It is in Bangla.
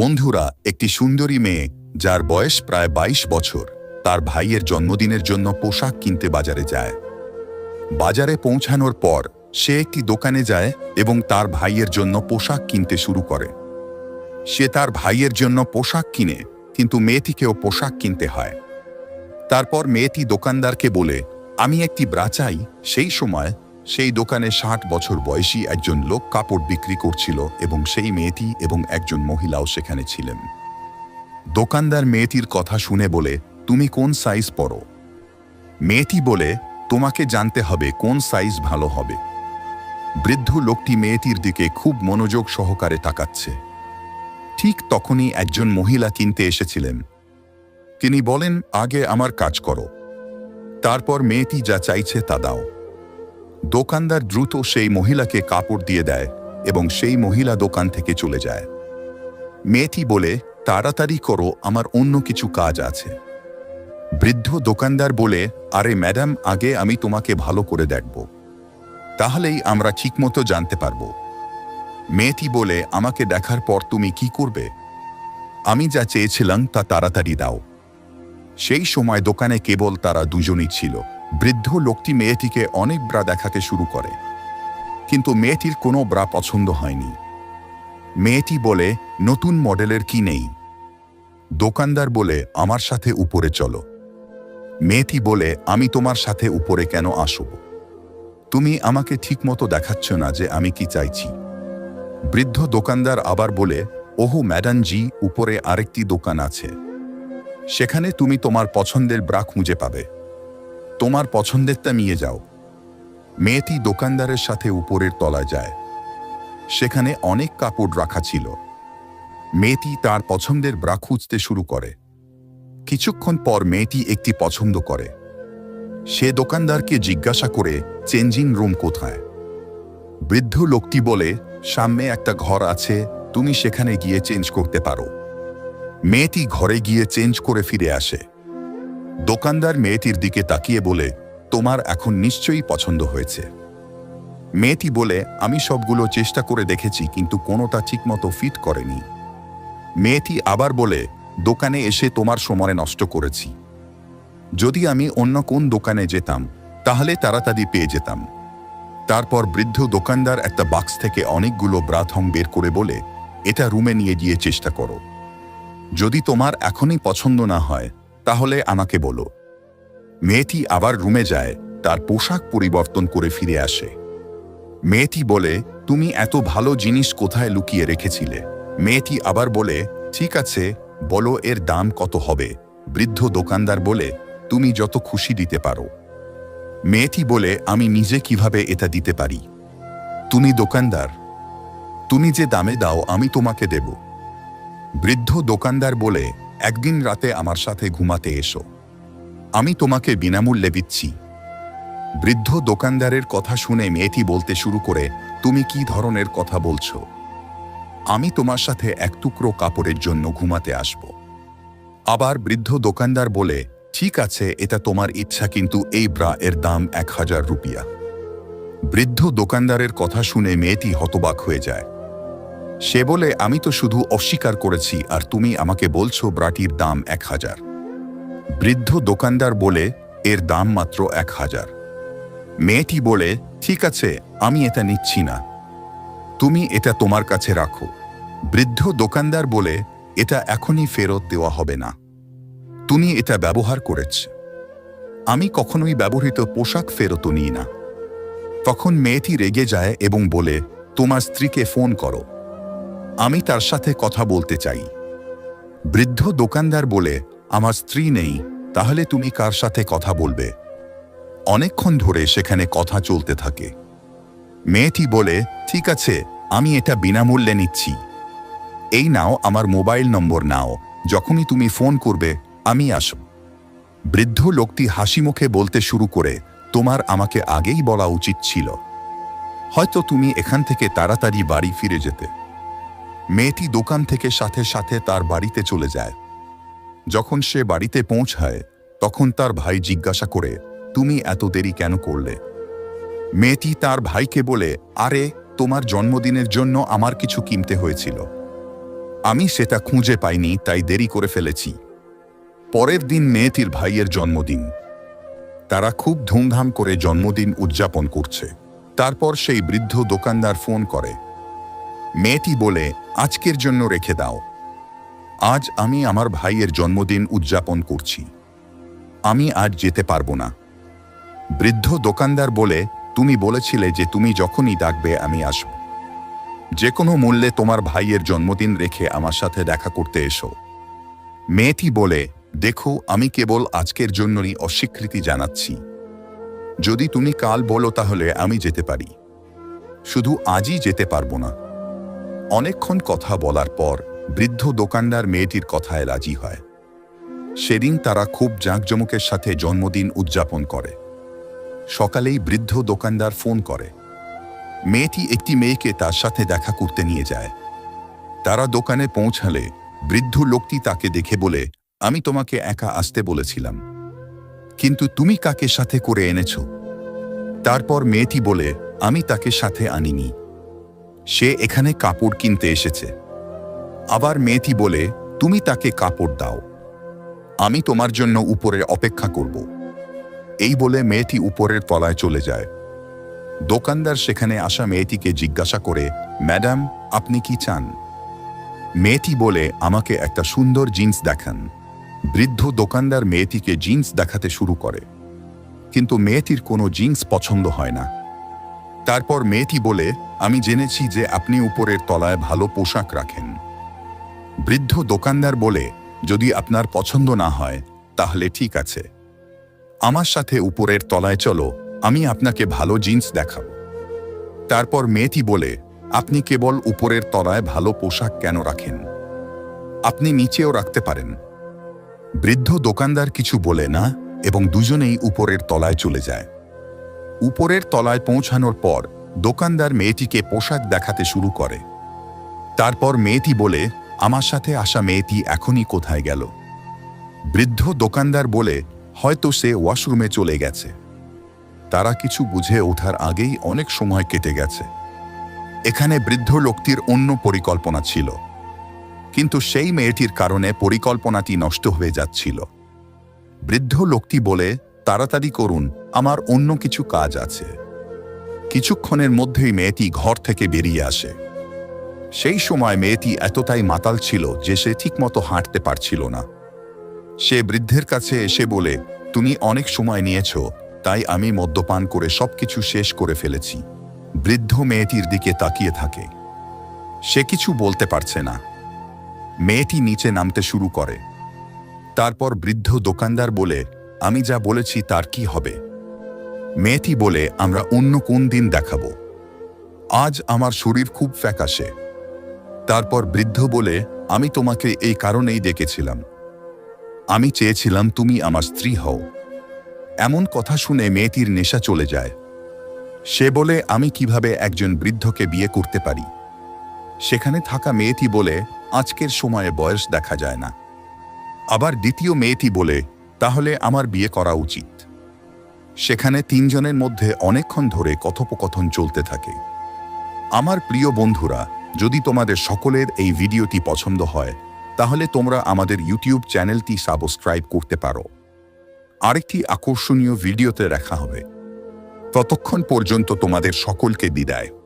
বন্ধুরা, একটি সুন্দরী মেয়ে, যার বয়স প্রায় ২২ বছর, তার ভাইয়ের জন্মদিনের জন্য পোশাক কিনতে বাজারে যায়। বাজারে পৌঁছানোর পর, সে একটি দোকানে যায় এবং তার ভাইয়ের জন্য পোশাক কিনতে শুরু করে। সে তার ভাইয়ের জন্য পোশাক কিনে, কিন্তু মেয়েটিকেও পোশাক কিনতে হয়। তারপর মেয়েটি দোকানদারকে বলে, আমি একটি ব্রা চাই, সেই সময় সেই দোকানে ষাট বছর বয়সী একজন লোক কাপড় বিক্রি করছিল এবং সেই মেয়েটি এবং একজন মহিলাও সেখানে ছিলেন। দোকানদার মেয়েটির কথা শুনে বলে, তুমি কোন সাইজ পরো? মেয়েটি বলে, তোমাকে জানতে হবে কোন সাইজ ভালো হবে। বৃদ্ধ লোকটি মেয়েটির দিকে খুব মনোযোগ সহকারে তাকাচ্ছে। ঠিক তখনই একজন মহিলা কিনতে এসেছিলেন। তিনি বলেন, আগে আমার কাজ করো। তারপর মেয়েটি যা চাইছে তা দাও। দোকানদার দ্রুত সেই মহিলাকে কাপড় দিয়ে দেয় এবং সেই মহিলা দোকান থেকে চলে যায়। মেয়েটি বলে, তাড়াতাড়ি করো, আমার অন্য কিছু কাজ আছে। বৃদ্ধ দোকানদার বলে, আরে ম্যাডাম, আগে আমি তোমাকে ভালো করে দেখব। তাহলেই আমরা ঠিকমতো জানতে পারব। মেয়েটি বলে, আমাকে দেখার পর তুমি কি করবে? আমি যা চেয়েছিলাম তা তাড়াতাড়ি দাও। সেই সময় দোকানে কেবল তারা দুজনই ছিল। বৃদ্ধ লোকটি মেয়েটিকে অনেক ব্রা দেখাতে শুরু করে। কিন্তু মেয়েটির কোনো ব্রা পছন্দ হয়নি। মেয়েটি বলে, নতুন মডেলের কি নেই? দোকানদার বলে, আমার সাথে উপরে চলো। মেয়েটি বলে, আমি তোমার সাথে উপরে কেন আসব? তুমি আমাকে ঠিকমতো দেখাচ্ছ না যে আমি কি চাইছি। বৃদ্ধ দোকানদার আবার বলে, ওহো, ম্যাডাম জি, উপরে আরেকটি দোকান আছে। সেখানে তুমি তোমার পছন্দের ব্রা খুঁজে পাবে। তোমার পছন্দেরটা নিয়ে যাও। মেয়েটি দোকানদারের সাথে উপরের তলায় যায়। সেখানে অনেক কাপড় রাখা ছিল। মেয়েটি তার পছন্দের ব্রা খুঁজতে শুরু করে। কিছুক্ষণ পর মেয়েটি একটি পছন্দ করে। সে দোকানদারকে জিজ্ঞাসা করে, চেঞ্জিং রুম কোথায়? বৃদ্ধ লোকটি বলে, সামনে একটা ঘর আছে, তুমি সেখানে গিয়ে চেঞ্জ করতে পারো। মেয়েটি ঘরে গিয়ে চেঞ্জ করে ফিরে আসে। দোকানদার মেয়েটির দিকে তাকিয়ে বলে, তোমার এখন নিশ্চয়ই পছন্দ হয়েছে। মেয়েটি বলে, আমি সবগুলো চেষ্টা করে দেখেছি, কিন্তু কোনোটা ঠিকমতো ফিট করেনি। মেয়েটি আবার বলে, দোকানে এসে তোমার সময় নষ্ট করেছি। যদি আমি অন্য কোন দোকানে যেতাম, তাহলে তাড়াতাড়ি পেয়ে যেতাম। তারপর বৃদ্ধ দোকানদার একটা বাক্স থেকে অনেকগুলো ব্রাথং বের করে বলে, এটা রুমে নিয়ে গিয়ে চেষ্টা করো। যদি তোমার এখনই পছন্দ না হয় তাহলে আমাকে বলো। মেয়েটি আবার রুমে যায়, তার পোশাক পরিবর্তন করে ফিরে আসে। মেয়েটি বলে, তুমি এত ভালো জিনিস কোথায় লুকিয়ে রেখেছিলে? মেয়েটি আবার বলে, ঠিক আছে, বলো এর দাম কত হবে? বৃদ্ধ দোকানদার বলে, তুমি যত খুশি দিতে পারো। মেয়েটি বলে, আমি নিজে কীভাবে এটা দিতে পারি? তুমি দোকানদার। তুমি যে দামে দাও, আমি তোমাকে দেব। বৃদ্ধ দোকানদার বলে একদিন রাতে আমার সাথে ঘুমাতে এসো। আমি তোমাকে বিনামূল্যে দিচ্ছি। বৃদ্ধ দোকানদারের কথা শুনে মেয়েটি বলতে শুরু করে, তুমি কি ধরনের কথা বলছো? আমি তোমার সাথে এক টুকরো কাপড়ের জন্য ঘুমাতে আসব। আবার বৃদ্ধ দোকানদার বলে, ঠিক আছে, এটা তোমার ইচ্ছা, কিন্তু এই ব্রা, এর দাম এক হাজার রুপিয়া। বৃদ্ধ দোকানদারের কথা শুনে মেয়েটি হতবাক হয়ে যায়। সে বলে, আমি তো শুধু অস্বীকার করেছি আর তুমি আমাকে বলছো ব্রাটির দাম এক হাজার। বৃদ্ধ দোকানদার বলে, এর দাম মাত্র এক হাজার। মেয়েটি বলে, ঠিক আছে, আমি এটা নিচ্ছি না। তুমি এটা তোমার কাছে রাখো। বৃদ্ধ দোকানদার বলে, এটা এখনই ফেরত দেওয়া হবে না। তুমি এটা ব্যবহার করেছ। আমি কখনোই ব্যবহৃত পোশাক ফেরত নিই না। তখন মেয়েটি রেগে যায় এবং বলে, তোমার স্ত্রীকে ফোন করো। আমি তার সাথে কথা বলতে চাই। বৃদ্ধ দোকানদার বলে, আমার স্ত্রী নেই, তাহলে তুমি কার সাথে কথা বলবে? অনেকক্ষণ ধরে সেখানে কথা চলতে থাকে। মেয়েটি বলে, ঠিক আছে, আমি এটা বিনামূল্যে নিচ্ছি। এই নাও আমার মোবাইল নম্বর নাও, যখনই তুমি ফোন করবে, আমি আসব। বৃদ্ধ লোকটি হাসি মুখে বলতে শুরু করে, তোমার আমাকে আগেই বলা উচিত ছিল। হয়তো তুমি এখান থেকে তাড়াতাড়ি বাড়ি ফিরে যেতে। মেয়েটি দোকান থেকে সাথে সাথে তার বাড়িতে চলে যায়। যখন সে বাড়িতে পৌঁছায়, তখন তার ভাই জিজ্ঞাসা করে, তুমি এত দেরি কেন করলে? মেয়েটি তার ভাইকে বলে, আরে, তোমার জন্মদিনের জন্য আমার কিছু কিনতে হয়েছিল। আমি সেটা খুঁজে পাইনি, তাই দেরি করে ফেলেছি। পরের দিন মেয়েটির ভাইয়ের জন্মদিন। তারা খুব ধুমধাম করে জন্মদিন উদযাপন করছে। তারপর সেই বৃদ্ধ দোকানদার ফোন করে মেয়েটি বলে, আজকের জন্য রেখে দাও। আজ আমি আমার ভাইয়ের জন্মদিন উদযাপন করছি। আমি আজ যেতে পারব না। বৃদ্ধ দোকানদার বলে, তুমি বলেছিলে যে তুমি যখনই ডাকবে আমি আসব। যে কোনো মূল্যে তোমার ভাইয়ের জন্মদিন রেখে আমার সাথে দেখা করতে এসো। মেয়েটি বলে, দেখো, আমি কেবল আজকের জন্যই অস্বীকৃতি জানাচ্ছি। যদি তুমি কাল বলো তাহলে আমি যেতে পারি। শুধু আজই যেতে পারব না। অনেকক্ষণ কথা বলার পর বৃদ্ধ দোকানদার মেয়েটির কথায় রাজি হয়। সেদিন তারা খুব জাঁকজমকের সাথে জন্মদিন উদযাপন করে। সকালেই বৃদ্ধ দোকানদার ফোন করে। মেয়েটি একটি মেয়েকে তার সাথে দেখা করতে নিয়ে যায়। তারা দোকানে পৌঁছালে বৃদ্ধ লোকটি তাকে দেখে বলে, আমি তোমাকে একা আসতে বলেছিলাম। কিন্তু তুমি কাকে সাথে করে এনেছ? তারপর মেয়েটি বলে, আমি তাকে সাথে আনিনি। সে এখানে কাপড় কিনতে এসেছে। আবার মেয়েটি বলে, তুমি তাকে কাপড় দাও। আমি তোমার জন্য উপরে অপেক্ষা করব। এই বলে মেয়েটি উপরের তলায় চলে যায়। দোকানদার সেখানে আসা মেয়েটিকে জিজ্ঞাসা করে, ম্যাডাম, আপনি কি চান? মেয়েটি বলে, আমাকে একটা সুন্দর জিন্স দেখান। বৃদ্ধ দোকানদার মেয়েটিকে জিন্স দেখাতে শুরু করে। কিন্তু মেয়েটির কোনো জিন্স পছন্দ হয় না। তারপর মেয়েটি বলে, আমি জেনেছি যে আপনি উপরের তলায় ভালো পোশাক রাখেন। বৃদ্ধ দোকানদার বলে, যদি আপনার পছন্দ না হয়, তাহলে ঠিক আছে। আমার সাথে উপরের তলায় চলো, আমি আপনাকে ভালো জিন্স দেখাব। তারপর মেয়েটি বলে, আপনি কেবল উপরের তলায় ভালো পোশাক কেন রাখেন? আপনি নিচেও রাখতে পারেন। বৃদ্ধ দোকানদার কিছু বলে না, এবং দুজনেই উপরের তলায় চলে যায়। উপরের তলায় পৌঁছানোর পর দোকানদার মেয়েটিকে পোশাক দেখাতে শুরু করে। তারপর মেয়েটি বলে, আমার সাথে আসা মেয়েটি এখনই কোথায় গেল? বৃদ্ধ দোকানদার বলে, হয়তো সে ওয়াশরুমে চলে গেছে। তারা কিছু বুঝে ওঠার আগেই অনেক সময় কেটে গেছে। এখানে বৃদ্ধ লোকটির অন্য পরিকল্পনা ছিল। কিন্তু সেই মেয়েটির কারণে পরিকল্পনাটি নষ্ট হয়ে যাচ্ছিল। বৃদ্ধ লোকটি বলে তাড়াতাড়ি করুন, আমার অন্য কিছু কাজ আছে। কিছুক্ষণের মধ্যেই মেয়েটি ঘর থেকে বেরিয়ে আসে। সেই সময় মেয়েটি এতটাই মাতাল ছিল যে সে ঠিকমতো হাঁটতে পারছিল না। সে বৃদ্ধের কাছে এসে বলে, তুমি অনেক সময় নিয়েছ, তাই আমি মদ্যপান করে সবকিছু শেষ করে ফেলেছি। বৃদ্ধ মেয়েটির দিকে তাকিয়ে থাকে। সে কিছু বলতে পারছে না। মেয়েটি নিচে নামতে শুরু করে। তারপর বৃদ্ধ দোকানদার বলে আমি যা বলেছি তার কি হবে? মেয়েটি বলে, আমরা অন্য কোন দিন দেখাবো। আজ আমার শরীর খুব ফ্যাকাশে। তারপর বৃদ্ধ বলে, আমি তোমাকে এই কারণেই ডেকেছিলাম। আমি চেয়েছিলাম তুমি আমার স্ত্রী হও। এমন কথা শুনে মেয়েটির নেশা চলে যায়। সে বলে, আমি কীভাবে একজন বৃদ্ধকে বিয়ে করতে পারি? সেখানে থাকা মেয়েটি বলে, আজকের সময়ে বয়স দেখা যায় না। আবার দ্বিতীয় মেয়েটি বলে তাহলে আমার বিয়ে করা উচিত। সেখানে তিনজনের মধ্যে অনেকক্ষণ ধরে কথোপকথন চলতে থাকে। আমার প্রিয় বন্ধুরা, যদি তোমাদের সকলের এই ভিডিওটি পছন্দ হয়, তাহলে তোমরা আমাদের ইউটিউব চ্যানেলটি সাবস্ক্রাইব করতে পারো। আরেকটি আকর্ষণীয় ভিডিওতে দেখা হবে। ততক্ষণ পর্যন্ত তোমাদের সকলকে বিদায়।